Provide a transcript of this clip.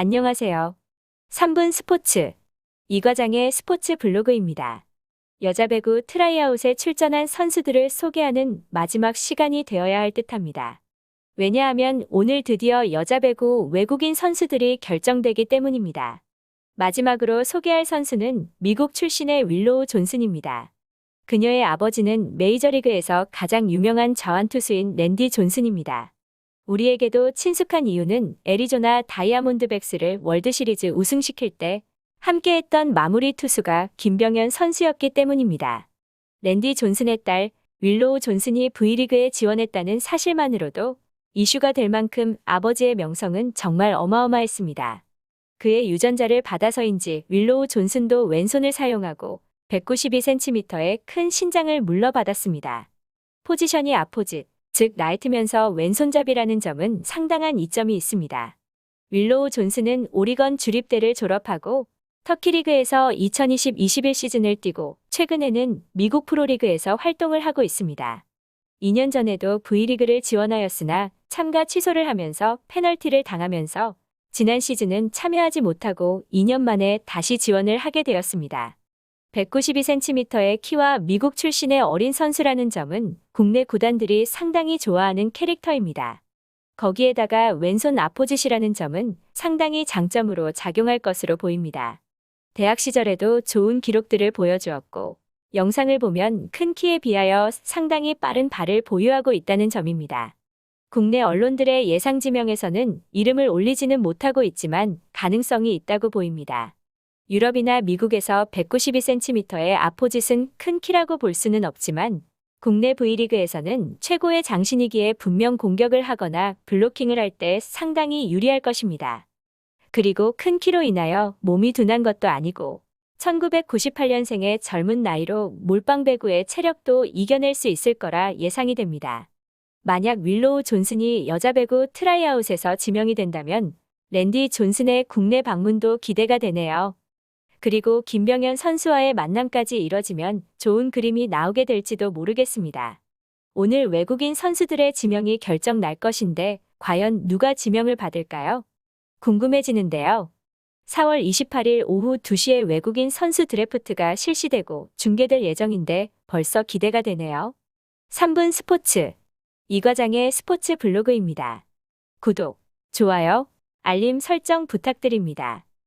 안녕하세요. 3분 스포츠. 이 과장의 스포츠 블로그입니다. 여자 배구 트라이아웃에 출전한 선수들을 소개하는 마지막 시간이 되어야 할 듯합니다. 왜냐하면 오늘 드디어 여자 배구 외국인 선수들이 결정되기 때문입니다. 마지막으로 소개할 선수는 미국 출신의 윌로우 존슨입니다. 그녀의 아버지는 메이저리그에서 가장 유명한 자완투수인 랜디 존슨입니다. 우리에게도 친숙한 이유는 애리조나 다이아몬드백스를 월드시리즈 우승시킬 때 함께했던 마무리 투수가 김병현 선수였기 때문입니다. 랜디 존슨의 딸 윌로우 존슨이 V리그에 지원했다는 사실만으로도 이슈가 될 만큼 아버지의 명성은 정말 어마어마했습니다. 그의 유전자를 받아서인지 윌로우 존슨도 왼손을 사용하고 192cm의 큰 신장을 물러받았습니다. 포지션이 아포짓, 즉 라이트면서 왼손잡이라는 점은 상당한 이점이 있습니다. 윌로우 존슨은 오리건 주립대를 졸업하고 터키리그에서 2020-21 시즌을 뛰고 최근에는 미국 프로리그에서 활동을 하고 있습니다. 2년 전에도 V리그를 지원하였으나 참가 취소를 하면서 페널티를 당하면서 지난 시즌은 참여하지 못하고 2년 만에 다시 지원을 하게 되었습니다. 192cm의 키와 미국 출신의 어린 선수라는 점은 국내 구단들이 상당히 좋아하는 캐릭터입니다. 거기에다가 왼손 아포짓이라는 점은 상당히 장점으로 작용할 것으로 보입니다. 대학 시절에도 좋은 기록들을 보여주었고, 영상을 보면 큰 키에 비하여 상당히 빠른 발을 보유하고 있다는 점입니다. 국내 언론들의 예상 지명에서는 이름을 올리지는 못하고 있지만 가능성이 있다고 보입니다. 유럽이나 미국에서 192cm의 아포짓은 큰 키라고 볼 수는 없지만 국내 V리그에서는 최고의 장신이기에 분명 공격을 하거나 블로킹을 할 때 상당히 유리할 것입니다. 그리고 큰 키로 인하여 몸이 둔한 것도 아니고 1998년생의 젊은 나이로 몰빵 배구의 체력도 이겨낼 수 있을 거라 예상이 됩니다. 만약 윌로우 존슨이 여자 배구 트라이아웃에서 지명이 된다면 랜디 존슨의 국내 방문도 기대가 되네요. 그리고 김병현 선수와의 만남까지 이뤄지면 좋은 그림이 나오게 될지도 모르겠습니다. 오늘 외국인 선수들의 지명이 결정 날 것인데 과연 누가 지명을 받을까요? 궁금해지는데요. 4월 28일 오후 2시에 외국인 선수 드래프트가 실시되고 중계될 예정인데 벌써 기대가 되네요. 3분 스포츠. 이 과장의 스포츠 블로그입니다. 구독, 좋아요, 알림 설정 부탁드립니다.